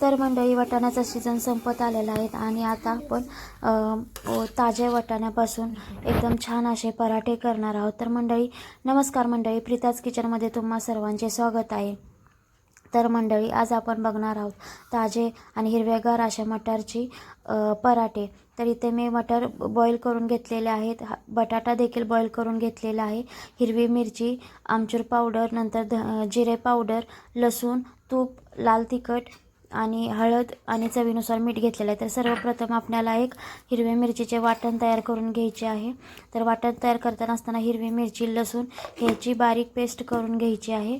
तर मंडळी वाटाण्याचा सीझन संपत आलेला आहे आणि आता आपण ताज्या वाटाण्यापासून एकदम छान असे पराठे करणार आहोत. तर मंडळी नमस्कार मंडळी प्रीताज किचनमध्ये तुम्हा सर्वांचे स्वागत आहे. तर मंडळी आज आपण बघणार आहोत ताजे आणि हिरव्यागार अशा मटारची पराठे. तर इथे मी मटर बॉईल करून घेतलेले आहेत. बटाटा देखील बॉईल करून घेतलेला आहे. हिरवी मिरची आमचूर पावडर नंतर ध जिरे पावडर लसूण तूप लाल तिखट आणि हळद आणि चवीनुसार मीठ घेतलेलं आहे. तर सर्वप्रथम आपल्याला एक हिरव्या मिरचीचे वाटण तयार करून घ्यायचे आहे. तर वाटण तयार करताना असताना हिरवी मिरची लसूण ह्याची बारीक पेस्ट करून घ्यायची आहे.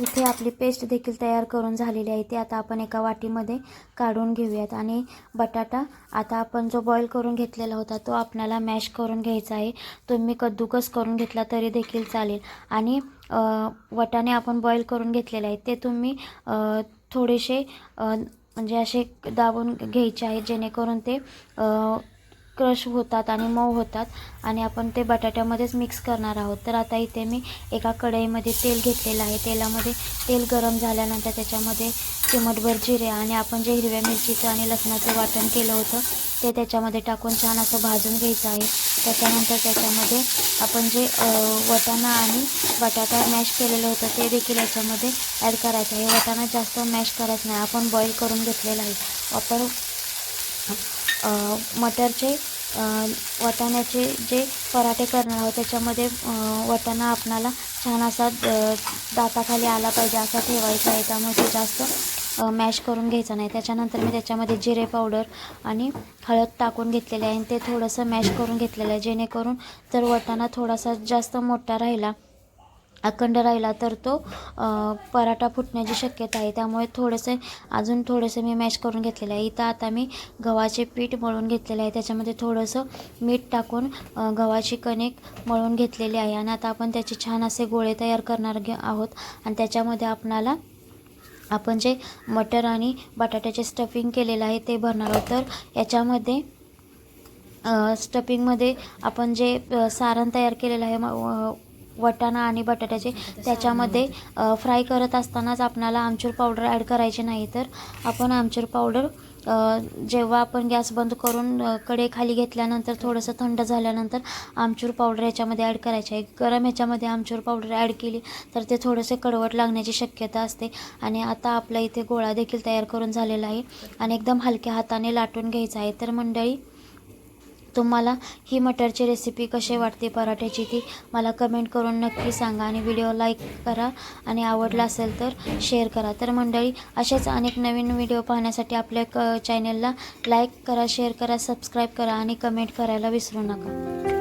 इथे आपली पेस्ट देखील तयार करून झालेली आहे. ती आता आपण एका वाटीमध्ये काढून घेऊयात. आणि बटाटा आता आपण जो बॉईल करून घेतलेला होता तो आपल्याला मॅश करून घ्यायचा आहे. तुम्ही कद्दूकस करून घेतला तरी देखील चालेल. आणि वटाने वटाणे आपण बॉईल करून घेतलेले आहेत ते तुम्ही थोडेसे म्हणजे असे दाबून घ्यायचे आहेत जेणेकरून ते क्रश होतात आणि मऊ होतात आणि आपण ते बटाट्यामध्येच मिक्स करणार आहोत. तर आता इथे मी एका कढईमध्ये तेल घेतलेलं आहे. तेलामध्ये तेल गरम झाल्यानंतर त्याच्यामध्ये चिमटभर जिरे आणि आपण जे हिरव्या मिरचीचं आणि लसणाचं वाटण केलं होतं ते त्याच्यामध्ये टाकून छान असं भाजून घ्यायचं आहे. त्याच्यानंतर त्याच्यामध्ये आपण जे वटाणा आणि बटाटा मॅश केलेलं होतं ते देखील याच्यामध्ये ॲड करायचं आहे. वटाणा जास्त मॅश करायचं नाही. आपण बॉईल करून घेतलेलं आहे. आपण मटरचे वाटाण्याचे जे पराठे करणार आहोत त्याच्यामध्ये वाटाणा आपणाला छान असा दाताखाली आला पाहिजे असा ठेवायचा आहे. त्यामुळे ते जास्त मॅश करून घ्यायचं नाही. त्याच्यानंतर मी त्याच्यामध्ये जिरे पावडर आणि हळद टाकून घेतलेले आहे. आणि ते थोडंसं मॅश करून घेतलेलं आहे. जेणेकरून जर वाटाणा थोडासा जास्त मोठा राहिला अखंड राहिला तर तो पराठा फुटण्याची शक्यता आहे. त्यामुळे थोडंसं अजून थोडंसं मी मॅश करून घेतलेलं आहे. इथं आता मी गव्हाचे पीठ मळून घेतलेलं आहे. त्याच्यामध्ये थोडंसं मीठ टाकून गव्हाची कणिक मळून घेतलेली आहे. आणि आता आपण त्याचे छान असे गोळे तयार करणार घे आहोत. आणि त्याच्यामध्ये आपणाला आपण जे मटर आणि बटाट्याचे स्टफिंग केलेलं आहे ते भरणार आहोत. तर याच्यामध्ये स्टफिंगमध्ये आपण जे सारण तयार केलेलं आहे म- वटाणा आणि बटाट्याचे त्याच्यामध्ये फ्राय करत असतानाच आपणाला आमचूर पावडर ॲड करायचे नाही तर आपण आमचूर पावडर जेव्हा आपण गॅस बंद करून कडेखाली खाली घेतल्यानंतर थोडंसं थंड झाल्यानंतर आमचूर पावडर याच्यामध्ये ॲड करायचे आहे. गरम ह्याच्यामध्ये आमचूर पावडर ॲड केली तर ते थोडंसं कडवट लागण्याची शक्यता असते आणि आता आपला इथे गोळा देखील तयार करून झालेला आहे आणि एकदम हलक्या हाताने लाटून घ्यायचा आहे. तर मंडळी तुम्हाला ही मटरची रेसिपी कशी वाटते पराठ्याची ती मला कमेंट करून नक्की सांगा आणि व्हिडिओ लाईक करा. आणि आवडला असेल तर शेअर करा. तर मंडळी असेच अनेक नवीन व्हिडिओ पाहण्यासाठी आपल्या क चॅनलला लाईक करा शेअर करा सबस्क्राईब करा आणि कमेंट करायला विसरू नका.